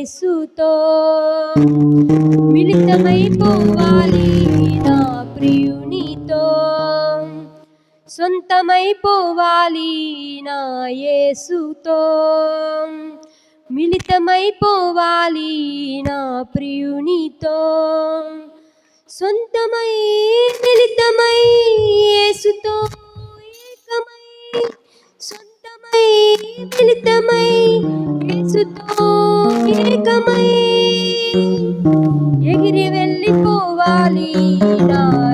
యేసుతో మిళితమైపోవాలి నా ప్రియునితో. సొంతమైపోవాలి నా యేసుతో. మిళితమైపోవాలి నా ప్రియునితో. సొంతమై మిళితమై యేసుతో ఏకమై. సొంతమై మిళితమై Lord.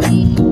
Thank you.